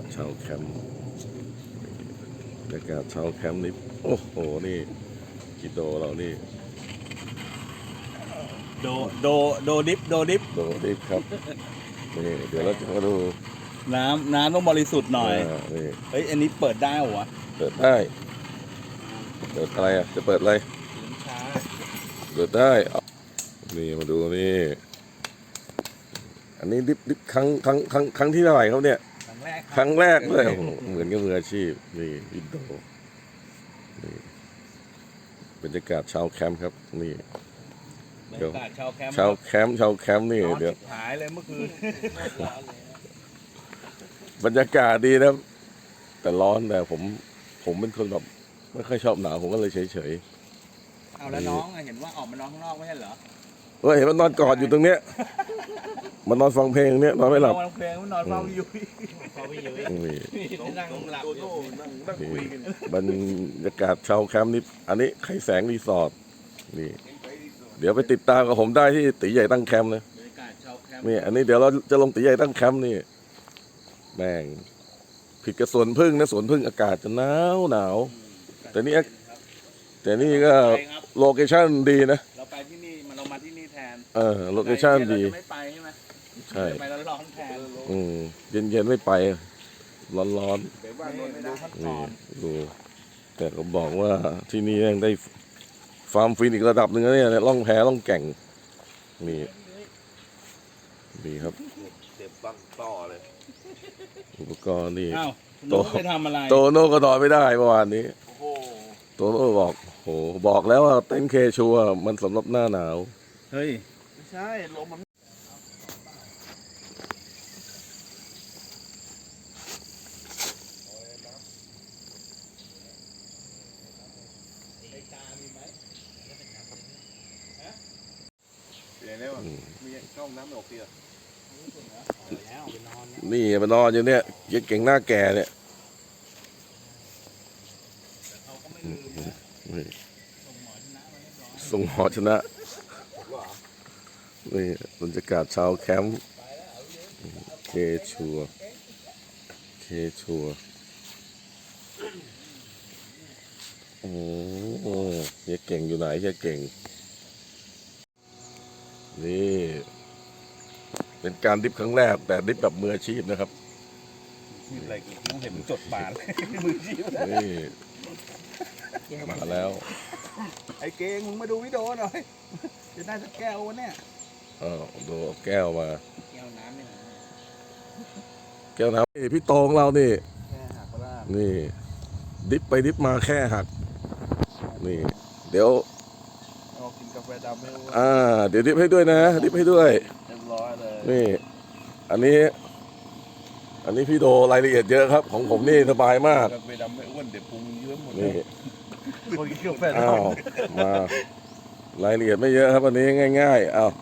าศชาวแคมป์บรรยากาศชาวแคมป์นี่โอ้โหนี่กิโดเรานี่โดโดโดดิฟโดดิฟโดดิฟครับนี่เดี๋ยวเราจะมาดูน้ำน้ำต้องบริสุทธิ์หน่อยานี่เฮ้ยอันนี้เปิดได้เหรอวะเปิดได้เปิดอะไรอะจะเปิดอะไรช้าเปิดได้เอานี่มาดูนี่อันนี้ดิฟดิฟครั้งครั้งครั้งครั้งที่เท่าไหร่ครับเนี่ยครั้ งแรกครั้งแรกเลยโอ้โหเหมือนกับมืออาชีพนี่วินโดนี่บรรยากาศชาวแคมป์ครับ นี่ บรรยากาศชาวแคมป์ชาวแคมป์ชาวแคมป์นี่ร้อนเดี๋ยวชิบหายเลยเมื่อคืนบรรยากาศดีนะแต่ร้อนแต่ผมผมเป็นคนแบบไม่ค่อยชอบหนาวผมก็เลยเฉยเอาแล้วน้องอะเห็นว่าออกมานอนข้างนอกไม่ใช่เหรอๆ เฮ้ยเห็นมันนอนกอดอยู่ตรงเนี้ย มันนอนฟังเพลงเนี้ยนอนไม่หลับ นอนเพลงนอนเฝ้าอยู่นี่นั่งหลับอยู่นี่บรรยากาศชาวแคมป์นี่อันนี้ไข่แสงรีสอร์ทนี่ เดี๋ยวไปติดตามกับผมได้ที่ตีใหญ่ตั้งแคมป์นะบรรยากาศชาวแคมป์นี่อันนี้เดี๋ยวเราจะลงตีใหญ่ตั้งแคมป์นี่แม่งผิดกับสวนพึ่งนะสวนพึ่งอากาศจะหนาวหนาวแต่นี่แต่นี่ก็ไปครับโลเคชั่นดีนะเราไปที่นี่ มันเรามาที่นี่แทนเออโลเคชั่นดี เราจะไม่ไปใช่ไหมใช่ ไปร้อนๆแทนอืมเย็นเย็นๆไม่ไป ร้อนร้อนเดี๋ยวว่านอนไม่ได้ขั้นๆตนี่อนดู แต่ก็บอกว่าที่นี่ยังได้ฟาร์มฟินอีกระดับหนึ่งนะเนี่ยล่องแพล่องแก่ง นี่ดีครับเสียบบังต่อเลยอุปกรณ์นี่ อ้าวคุณโต นุ๊กไปทำอะไรโตโน่ก็นอนไม่ได้เมื่อวานนี้ โอ้โหโตโน่บอกโหบอกแล้วว่าเต้นท์เคชัวร์มันสำหรับหน้าหนาว เฮ้ย ไม่ใช่ลมมันเดี๋ยวนี้ว่ามีช่องน้ำไม่ออกเสียแล้วไปนอนนะนี่มานอนอยู่เนี่ยเยังเก่งหน้าแก่เนี่ยเขาก็ไม่ลืมนะนี่ส่งหมอชนะมาเรียบร้อย ส่งหอช นะนี่บรรยากาศชาวแคมป์เคชัวร์เคชัวร์โอ้โหเฮียเก่งอยู่ไหนเฮียเก่ง นี่ เป็นการดิฟครั้งแรก แต่ดิฟแบบมืออาชีพนะครับมีอะไรกูต้องเห็นจดบาทมือชีพนี่มาแล้ว ไอ้เก่งมึงมาดูวิดีโอหน่อยจะได้สักแก้ววะเนี่ย เออดูเอาแก้วมา แก้วน้ำเนี่ยแก้วน้ำนี่พี่โตของเรานี่ แค่หักก็ได้นี่ ดิฟไปดิฟมาแค่หัก นี่ เดี๋ยวเอากินกาแฟดำไม่รู้อ่า เดี๋ยวดิฟให้ด้วยนะ ดิฟให้ด้วยเรียบร้อยเลยนี่ อันนี้ อันนี้พี่โดรายละเอียดเยอะครับ ของผมนี่สบายมาก กาแฟดำไม่อ้วนเดี๋ยวพุงเยอะหมดนี่คนกินกาแฟดอ้าว มารายละเอียดไม่เยอะครับอันนี้ง่ายๆอ้าว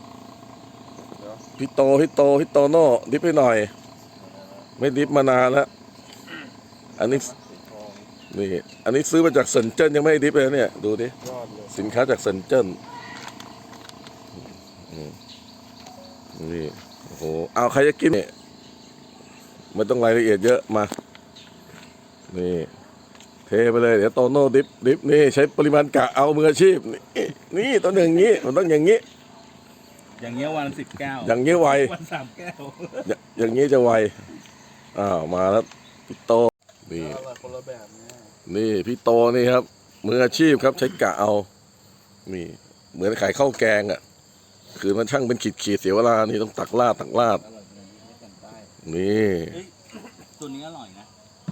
พี่โตพี่โตพี่โตโน่ดิฟให้หน่อย ไม่ดิฟมานานแล้วอันนี้นี่อันนี้ซื้อมาจากเซินเจิ้นยังไม่ดิฟเลยเนี่ย ดูดิสินค้าจากเซินเจิ้นอืมนี่โอ้โหเอาใครจะกินเนี่ยไม่ต้องรายละเอียดเยอะมา นี่ เทไปเลย เดี๋ยวโตโน่ดิฟดิฟนี่ ใช้ปริมาณกะเอามืออาชีพ นี่นี่ต้องอย่างนี้มันต้องอย่างนี้ อย่างเงี้ยวันสิบแก้วอย่างนี้ไววันสามแก้วอย่าอย่างนี้จะไวอ้าวมาแล้วพี่โตนี่คนละแบบเนี่ยนี่พี่โตนี่ครับมืออาชีพครับใช้กะเอานี่เหมือนขายข้าวแกงอะ่ะ คือมันช่างเป็นขีดขีดๆเสียเวลานี่ต้องตักลาดตักลาดอร่อยเลยไม่กันใต้นี่ตัวนี้อร่อยนะ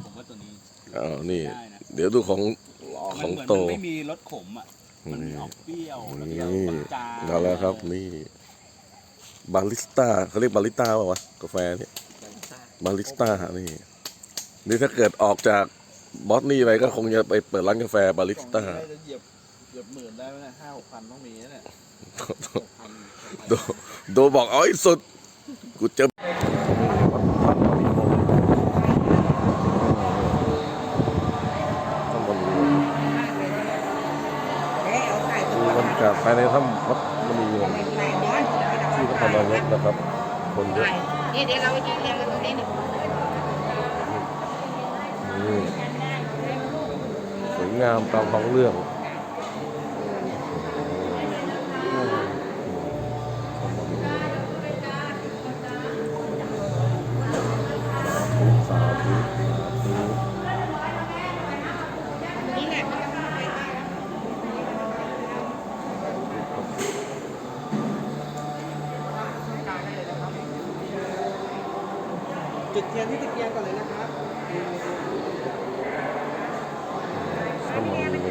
ผมว่าตัวนี้อ้าวนี่ได้นะเดี๋ยวดูของขมัอนงเหมือนโตมันไม่มีรสขมอะมันมีนี่ออกเปรี้ยวแล้วนี่ก็หวานจางมาแล้วครับนี่ บาริสต้าเขาเรียกบาริสต้าป่าวะกาแฟเนี่ยบาริสต้านี่นี่ถ้าเกิดออกจากบอสนี่ไปก็คงจะไปเปิดร้านกาแฟบาริสต้าจะเหยียบเหยียบหมื่นได้ไหมเนี่ยห้าหกพันต้องมีนะเนี่ยพันโดโดบอกเอาให้สุดกูเจอถ้ำมันดูบรรยากาศภายในถ้ำวัดมณีวงศ์ ที่นครนายอะนะครับ คนเยอะนี่เดี๋ยวเรายืนเรียงกันตรงนี้หนึ่งนี่สวยงามตามท้องเรื่อง เทียนที่ตะเกียงก่อนเลยนะครับ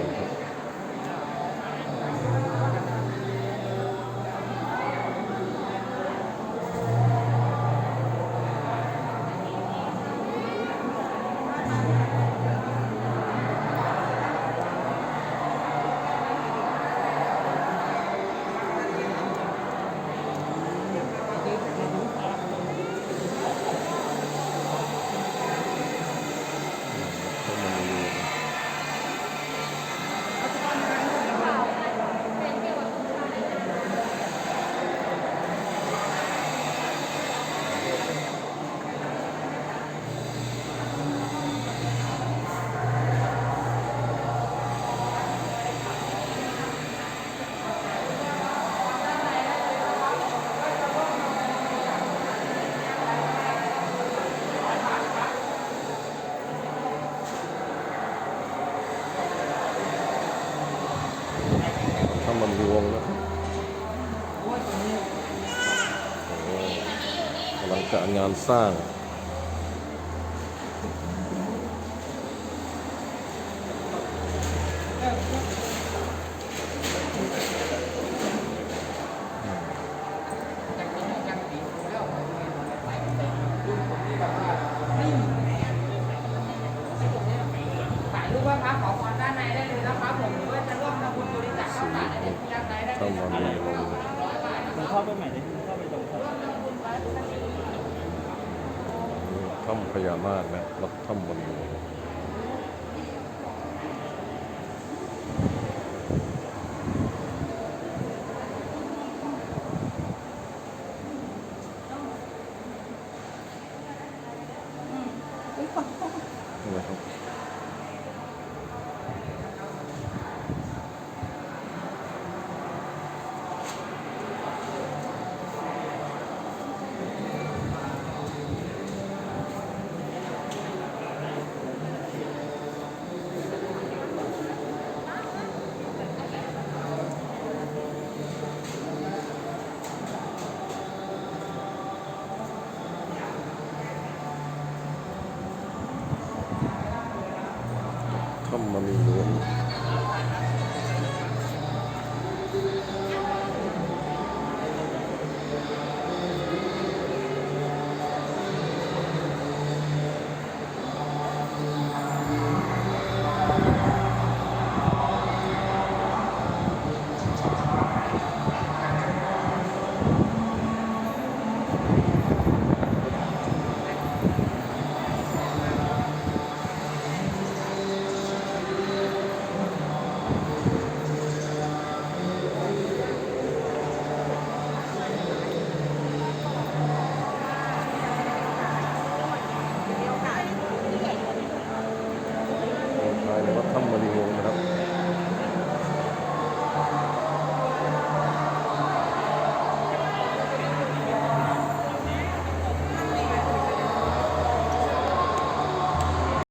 คข้าวสารอะไรที่ด้านในได้เลเข้ายมาลวงผมเข้าไปใหม่เลยเข้าไปตรงครับ ถ้ำพญานาคนะวัดถ้ำมัน ถ้ำมันลวง somebody.